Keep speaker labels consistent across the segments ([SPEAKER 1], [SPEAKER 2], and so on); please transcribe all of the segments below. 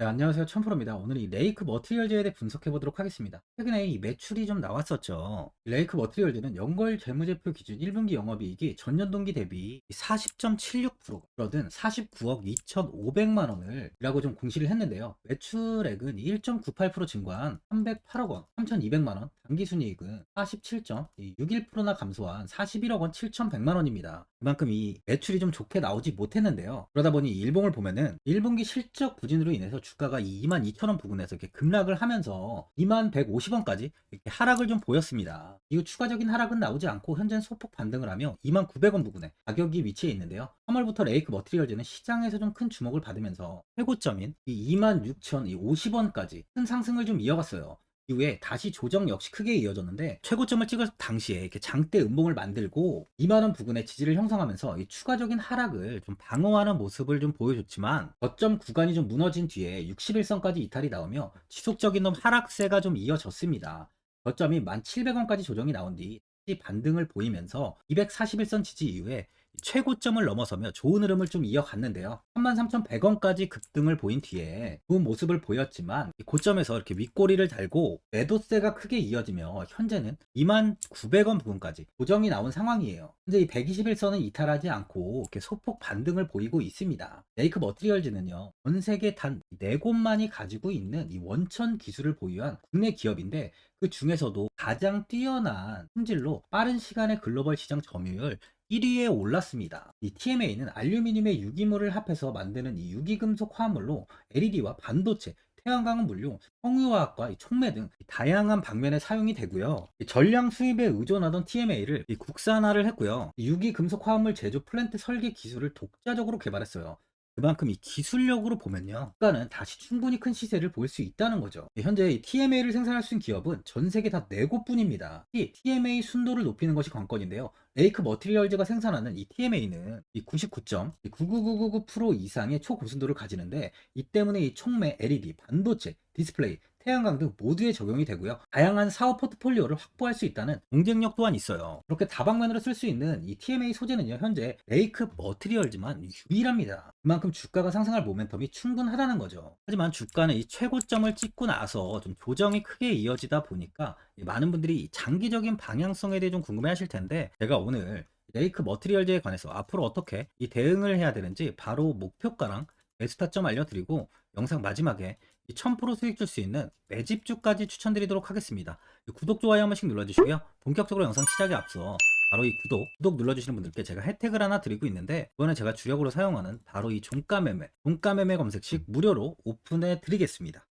[SPEAKER 1] 네, 안녕하세요. 천프로입니다. 오늘 이 레이크 머티리얼즈에 대해 분석해 보도록 하겠습니다. 최근에 이 매출이 좀 나왔었죠. 레이크 머티리얼즈는 연걸 재무제표 기준 1분기 영업이익이 전년 동기 대비 40.76% 줄어든 49억 2,500만 원을 이라고 좀 공시를 했는데요. 매출액은 1.98% 증가한 308억 원, 3,200만 원, 당기순이익은 47.61%나 감소한 41억 원 7,100만 원입니다. 그만큼 이 매출이 좀 좋게 나오지 못했는데요. 그러다 보니 일봉을 보면은 1분기 실적 부진으로 인해서 주가가 22,000원 부근에서 이렇게 급락을 하면서 2150원까지 이렇게 하락을 좀 보였습니다. 이후 추가적인 하락은 나오지 않고 현재는 소폭 반등을 하며 2900원 부근에 가격이 위치해 있는데요. 3월부터 레이크 머티리얼즈는 시장에서 좀 큰 주목을 받으면서 최고점인 이 26,050원까지 큰 상승을 좀 이어갔어요. 이후에 다시 조정 역시 크게 이어졌는데 최고점을 찍었을 당시에 이렇게 장대 음봉을 만들고 2만원 부근의 지지를 형성하면서 이 추가적인 하락을 좀 방어하는 모습을 좀 보여줬지만 저점 구간이 좀 무너진 뒤에 61선까지 이탈이 나오며 지속적인 놈 하락세가 좀 이어졌습니다. 저점이 1,700원까지 조정이 나온 뒤 반등을 보이면서 241선 지지 이후에 최고점을 넘어서며 좋은 흐름을 좀 이어갔는데요. 33,100원까지 급등을 보인 뒤에 좋은 모습을 보였지만 이 고점에서 이렇게 윗꼬리를 달고 매도세가 크게 이어지며 현재는 29,900원 부근까지 고정이 나온 상황이에요. 현재 이 121선은 이탈하지 않고 이렇게 소폭 반등을 보이고 있습니다. 레이크 머티리얼즈는요. 전 세계 단 4곳만이 가지고 있는 이 원천 기술을 보유한 국내 기업인데 그 중에서도 가장 뛰어난 품질로 빠른 시간에 글로벌 시장 점유율 1위에 올랐습니다. 이 TMA는 알루미늄의 유기물을 합해서 만드는 이 유기금속 화합물로 LED와 반도체, 태양광은 물론 성유화학과 촉매 등 다양한 방면에 사용이 되고요. 전량 수입에 의존하던 TMA를 국산화를 했고요. 유기금속 화합물 제조 플랜트 설계 기술을 독자적으로 개발했어요. 그만큼 이 기술력으로 보면요. 국가는 다시 충분히 큰 시세를 볼수 있다는 거죠. 현재 이 TMA를 생산할 수 있는 기업은 전 세계 다 4곳뿐입니다. 이 TMA 순도를 높이는 것이 관건인데요. 레이크 머티리얼즈가 생산하는 이 TMA는 이99.99999% 이상의 초고순도를 가지는데 이 때문에 이 촉매, LED, 반도체, 디스플레이, 태양광 등 모두에 적용이 되고요. 다양한 사업 포트폴리오를 확보할 수 있다는 경쟁력 또한 있어요. 그렇게 다방면으로 쓸 수 있는 이 TMA 소재는요, 현재 레이크 머티리얼즈만 유일합니다. 그만큼 주가가 상승할 모멘텀이 충분하다는 거죠. 하지만 주가는 이 최고점을 찍고 나서 좀 조정이 크게 이어지다 보니까 많은 분들이 장기적인 방향성에 대해 좀 궁금해 하실 텐데, 제가 오늘 레이크 머티리얼즈에 관해서 앞으로 어떻게 이 대응을 해야 되는지 바로 목표가랑 매수 타점 알려드리고 영상 마지막에 1000% 수익 줄 수 있는 매집주까지 추천드리도록 하겠습니다. 구독, 좋아요 한 번씩 눌러주시고요. 본격적으로 영상 시작에 앞서 바로 이 구독, 구독 눌러주시는 분들께 제가 혜택을 하나 드리고 있는데 이번에 제가 주력으로 사용하는 바로 이 종가 매매, 종가 매매 검색식 무료로 오픈해 드리겠습니다.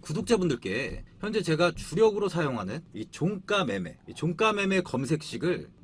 [SPEAKER 1] 구독자분들께 현재 제가 주력으로 사용하는 이 종가 매매, 이 종가 매매 검색식을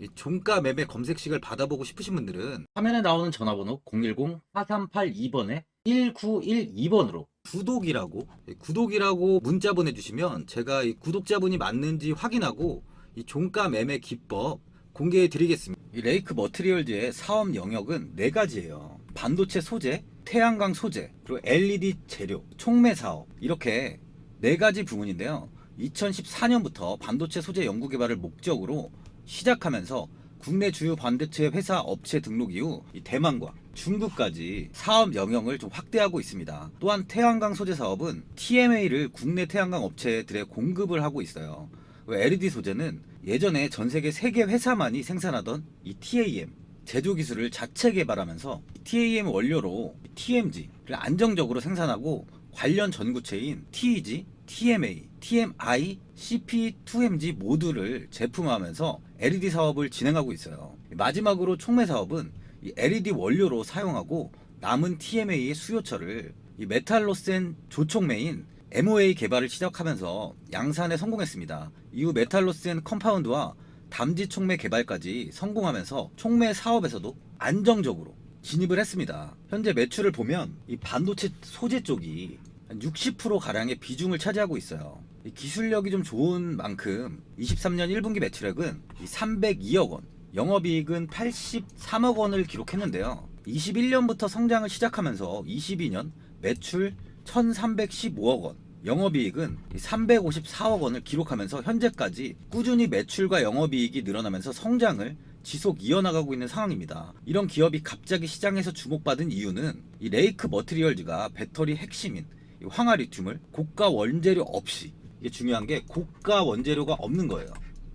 [SPEAKER 1] 이 종가 매매 검색식을 받아보고 싶으신 분들은 화면에 나오는 전화번호 010-4382번에 1912번으로 구독이라고 예, 구독이라고 문자 보내주시면 제가 이 구독자분이 맞는지 확인하고 이 종가 매매 기법 공개해 드리겠습니다. 이 레이크 머트리얼즈의 사업 영역은 네 가지예요. 반도체 소재, 태양광 소재, 그리고 LED 재료, 촉매 사업 이렇게 네 가지 부문인데요. 2014년부터 반도체 소재 연구 개발을 목적으로 시작하면서 국내 주요 반도체 회사 업체 등록 이후 이 대만과 중국까지 사업 영역을 좀 확대하고 있습니다. 또한 태양광 소재 사업은 TMA를 국내 태양광 업체들에 공급을 하고 있어요. LED 소재는 예전에 전 세계 3개 회사만이 생산하던 이 TAM 제조 기술을 자체 개발하면서 TAM 원료로 TMG를 안정적으로 생산하고 관련 전구체인 TEG, TMA, TMI, CP2MG 모두를 제품화하면서 LED 사업을 진행하고 있어요. 마지막으로 촉매 사업은 이 LED 원료로 사용하고 남은 TMA의 수요처를 이 메탈로 센 조촉매인 MOA 개발을 시작하면서 양산에 성공했습니다. 이후 메탈로 센 컴파운드와 담지 촉매 개발까지 성공하면서 촉매 사업에서도 안정적으로 진입을 했습니다. 현재 매출을 보면 이 반도체 소재 쪽이 한 60% 가량의 비중을 차지하고 있어요. 이 기술력이 좀 좋은 만큼 23년 1분기 매출액은 302억 원, 영업이익은 83억 원을 기록했는데요. 21년부터 성장을 시작하면서 22년 매출 1315억 원, 영업이익은 354억 원을 기록하면서 현재까지 꾸준히 매출과 영업이익이 늘어나면서 성장을 지속 이어나가고 있는 상황입니다. 이런 기업이 갑자기 시장에서 주목받은 이유는 이 레이크 머트리얼즈가 배터리 핵심인 이 황화리튬을 고가 원재료 없이 이게 중요한 게 고가 원재료가 없는 거예요.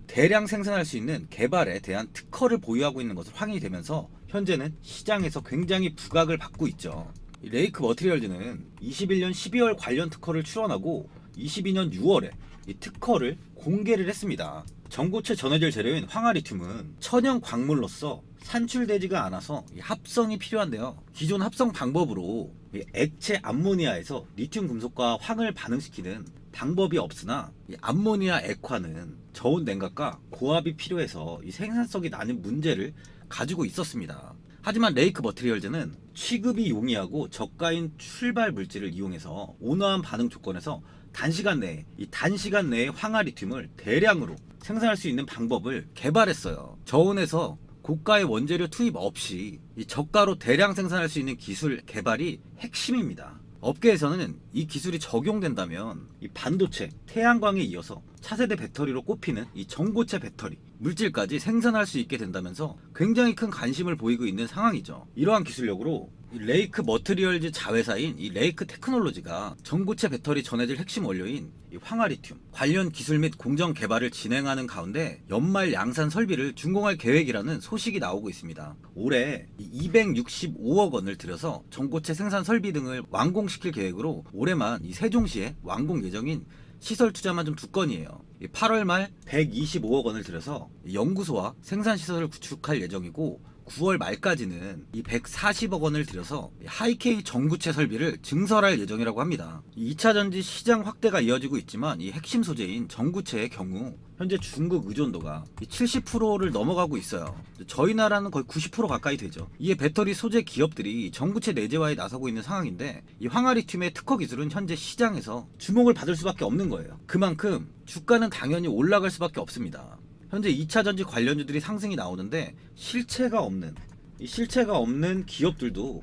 [SPEAKER 1] 대량 생산할 수 있는 개발에 대한 특허를 보유하고 있는 것으로 확인이 되면서 현재는 시장에서 굉장히 부각을 받고 있죠. 이 레이크 머트리얼즈는 21년 12월 관련 특허를 출원하고 22년 6월에 이 특허를 공개를 했습니다. 전고체 전해질 재료인 황화리튬은 천연 광물로서 산출되지가 않아서 이 합성이 필요한데요. 기존 합성 방법으로 이 액체 암모니아에서 리튬 금속과 황을 반응시키는 방법이 없으나 이 암모니아 액화는 저온 냉각과 고압이 필요해서 이 생산성이 나는 문제를 가지고 있었습니다. 하지만 레이크 머트리얼즈는 취급이 용이하고 저가인 출발 물질을 이용해서 온화한 반응 조건에서 단시간 내에 이 단시간 내에 황화 리튬을 대량으로 생산할 수 있는 방법을 개발했어요. 저온에서 고가의 원재료 투입 없이 이 저가로 대량 생산할 수 있는 기술 개발이 핵심입니다. 업계에서는 이 기술이 적용된다면 이 반도체, 태양광에 이어서 차세대 배터리로 꼽히는 이 전고체 배터리 물질까지 생산할 수 있게 된다면서 굉장히 큰 관심을 보이고 있는 상황이죠. 이러한 기술력으로 이 레이크 머트리얼즈 자회사인 이 레이크 테크놀로지가 전고체 배터리 전해질 핵심 원료인 이 황화리튬 관련 기술 및 공정 개발을 진행하는 가운데 연말 양산 설비를 준공할 계획이라는 소식이 나오고 있습니다. 올해 265억 원을 들여서 전고체 생산 설비 등을 완공시킬 계획으로 올해만 이 세종시에 완공 예정인 시설 투자만 좀 두 건이에요. 8월 말 125억 원을 들여서 연구소와 생산 시설을 구축할 예정이고 9월 말까지는 이 140억 원을 들여서 하이케이 전구체 설비를 증설할 예정이라고 합니다. 2차 전지 시장 확대가 이어지고 있지만 이 핵심 소재인 전구체의 경우 현재 중국 의존도가 70%를 넘어가고 있어요. 저희 나라는 거의 90% 가까이 되죠. 이에 배터리 소재 기업들이 전구체 내재화에 나서고 있는 상황인데 이 황화리튬의 특허 기술은 현재 시장에서 주목을 받을 수밖에 없는 거예요. 그만큼 주가는 당연히 올라갈 수밖에 없습니다. 현재 2차 전지 관련주들이 상승이 나오는데 실체가 없는 이 실체가 없는 기업들도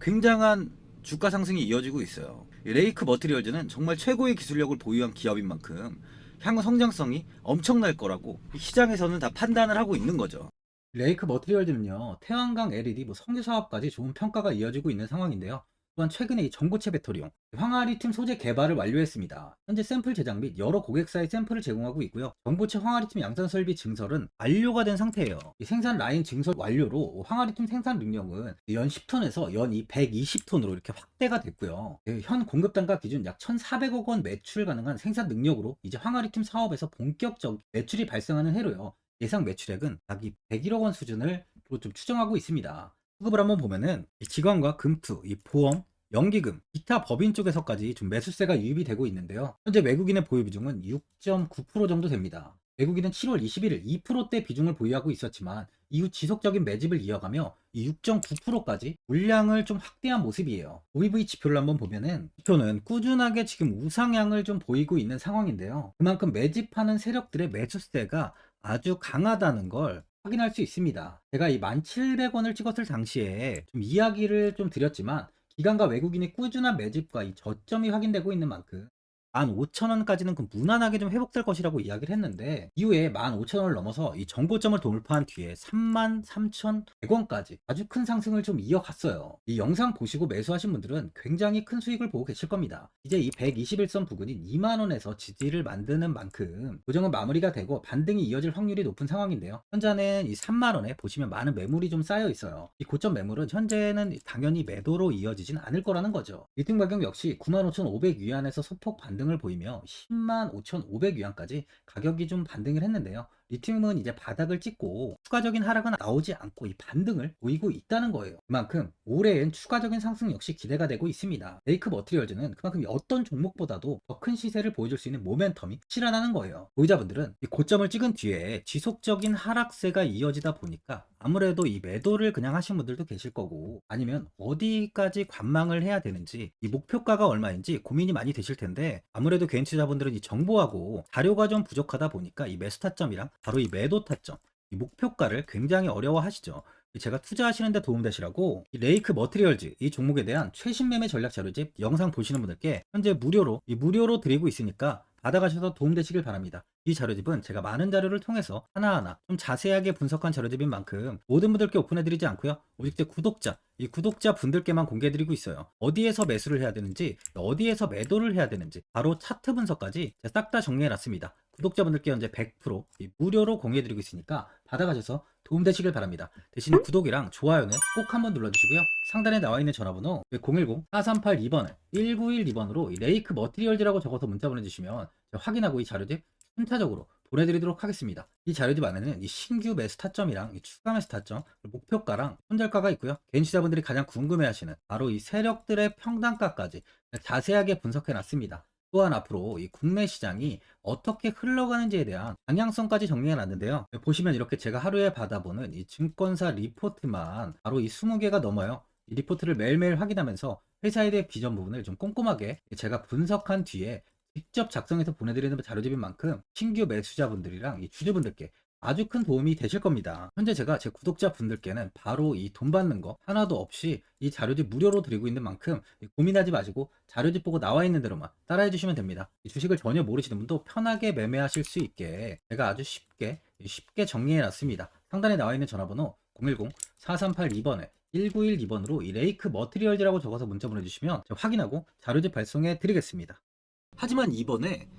[SPEAKER 1] 굉장한 주가 상승이 이어지고 있어요. 이 레이크 머트리얼즈는 정말 최고의 기술력을 보유한 기업인 만큼 향후 성장성이 엄청날 거라고 이 시장에서는 다 판단을 하고 있는 거죠. 레이크 머트리얼즈는요 태양광 LED 뭐 석유 사업까지 좋은 평가가 이어지고 있는 상황인데요. 또한 최근에 이 전고체 배터리용 황화리튬 소재 개발을 완료했습니다. 현재 샘플 제작 및 여러 고객사에 샘플을 제공하고 있고요. 전고체 황화리튬 양산 설비 증설은 완료가 된 상태예요. 이 생산 라인 증설 완료로 황화리튬 생산 능력은 연 10톤에서 연 120톤으로 이렇게 확대가 됐고요. 예, 현 공급 단가 기준 약 1,400억 원 매출 가능한 생산 능력으로 이제 황화리튬 사업에서 본격적 매출이 발생하는 해로요. 예상 매출액은 약 101억 원 수준을 좀 추정하고 있습니다. 수급을 한번 보면은 이 기관과 금투, 이 보험, 연기금, 기타 법인 쪽에서까지 좀 매수세가 유입이 되고 있는데요. 현재 외국인의 보유 비중은 6.9% 정도 됩니다. 외국인은 7월 21일 2%대 비중을 보유하고 있었지만 이후 지속적인 매집을 이어가며 이 6.9%까지 물량을 좀 확대한 모습이에요. OEV 지표를 한번 보면은 지표는 꾸준하게 지금 우상향을 좀 보이고 있는 상황인데요. 그만큼 매집하는 세력들의 매수세가 아주 강하다는 걸 확인할 수 있습니다. 제가 이 1,700원을 찍었을 당시에 좀 이야기를 좀 드렸지만 기관과 외국인의 꾸준한 매집과 이 저점이 확인되고 있는 만큼 15,000원까지는 그 무난하게 좀 회복될 것이라고 이야기를 했는데 이후에 15,000원을 넘어서 이 정고점을 돌파한 뒤에 33,100원까지 아주 큰 상승을 좀 이어갔어요. 이 영상 보시고 매수하신 분들은 굉장히 큰 수익을 보고 계실 겁니다. 이제 이 121선 부근인 2만원에서 지지를 만드는 만큼 고정은 마무리가 되고 반등이 이어질 확률이 높은 상황인데요. 현재는 이 3만원에 보시면 많은 매물이 좀 쌓여 있어요. 이 고점 매물은 현재는 당연히 매도로 이어지진 않을 거라는 거죠. 리팅 가격 역시 95,500 위안에서 소폭 반등 을 보이며 105,500 위안까지 가격이 좀 반등을 했는데요. 리튬은 이제 바닥을 찍고 추가적인 하락은 나오지 않고 이 반등을 보이고 있다는 거예요. 그만큼 올해엔 추가적인 상승 역시 기대가 되고 있습니다. 레이크 머티리얼즈는 그만큼 어떤 종목보다도 더 큰 시세를 보여줄 수 있는 모멘텀이 실현하는 거예요. 보유자분들은 이 고점을 찍은 뒤에 지속적인 하락세가 이어지다 보니까 아무래도 이 매도를 그냥 하신 분들도 계실 거고 아니면 어디까지 관망을 해야 되는지 이 목표가가 얼마인지 고민이 많이 되실 텐데 아무래도 개인 투자자분들은 이 정보하고 자료가 좀 부족하다 보니까 이 매수 타점이랑 바로 이 매도 타점 이 목표가를 굉장히 어려워하시죠. 제가 투자하시는데 도움되시라고 이 레이크 머트리얼즈 이 종목에 대한 최신 매매 전략 자료집 영상 보시는 분들께 현재 무료로 이 무료로 드리고 있으니까 받아가셔서 도움되시길 바랍니다. 이 자료집은 제가 많은 자료를 통해서 하나하나 좀 자세하게 분석한 자료집인 만큼 모든 분들께 오픈해드리지 않고요. 오직 제 구독자, 이 구독자 분들께만 공개해드리고 있어요. 어디에서 매수를 해야 되는지, 어디에서 매도를 해야 되는지, 바로 차트 분석까지 싹 다 정리해놨습니다. 구독자분들께 현재 100% 무료로 공유해드리고 있으니까 받아가셔서 도움되시길 바랍니다. 대신 구독이랑 좋아요는 꼭 한번 눌러주시고요. 상단에 나와 있는 전화번호 010-4382번을 1912번으로 레이크 머티리얼즈라고 적어서 문자 보내주시면 확인하고 이 자료집 순차적으로 보내드리도록 하겠습니다. 이 자료집 안에는 이 신규 매수 타점이랑 이 추가 매수 타점, 손절가랑 손절가가 있고요. 개인 투자분들이 가장 궁금해하시는 바로 이 세력들의 평단가까지 자세하게 분석해 놨습니다. 또한 앞으로 이 국내 시장이 어떻게 흘러가는지에 대한 방향성까지 정리해 놨는데요. 보시면 이렇게 제가 하루에 받아보는 이 증권사 리포트만 바로 이 20개가 넘어요. 이 리포트를 매일매일 확인하면서 회사에 대해 비전 부분을 좀 꼼꼼하게 제가 분석한 뒤에 직접 작성해서 보내드리는 자료집인 만큼 신규 매수자분들이랑 이 주주분들께 아주 큰 도움이 되실 겁니다. 현재 제가 제 구독자 분들께는 바로 이 돈 받는 거 하나도 없이 이 자료집 무료로 드리고 있는 만큼 고민하지 마시고 자료집 보고 나와 있는 대로만 따라해 주시면 됩니다. 주식을 전혀 모르시는 분도 편하게 매매하실 수 있게 제가 아주 쉽게 쉽게 정리해 놨습니다. 상단에 나와 있는 전화번호 010-4382번에 1912번으로 이 레이크 머트리얼즈라고 적어서 문자 보내주시면 확인하고 자료집 발송해 드리겠습니다. 하지만 이번에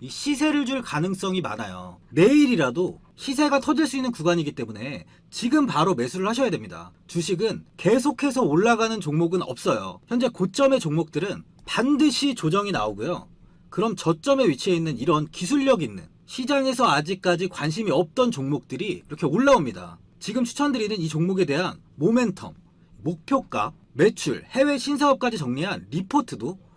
[SPEAKER 1] 이 시세를 줄 가능성이 많아요. 내일이라도 시세가 터질 수 있는 구간이기 때문에 지금 바로 매수를 하셔야 됩니다. 주식은 계속해서 올라가는 종목은 없어요. 현재 고점의 종목들은 반드시 조정이 나오고요. 그럼 저점에 위치해 있는 이런 기술력 있는 시장에서 아직까지 관심이 없던 종목들이 이렇게 올라옵니다. 지금 추천드리는 이 종목에 대한 모멘텀, 목표가, 매출, 해외 신사업까지 정리한 리포트도 제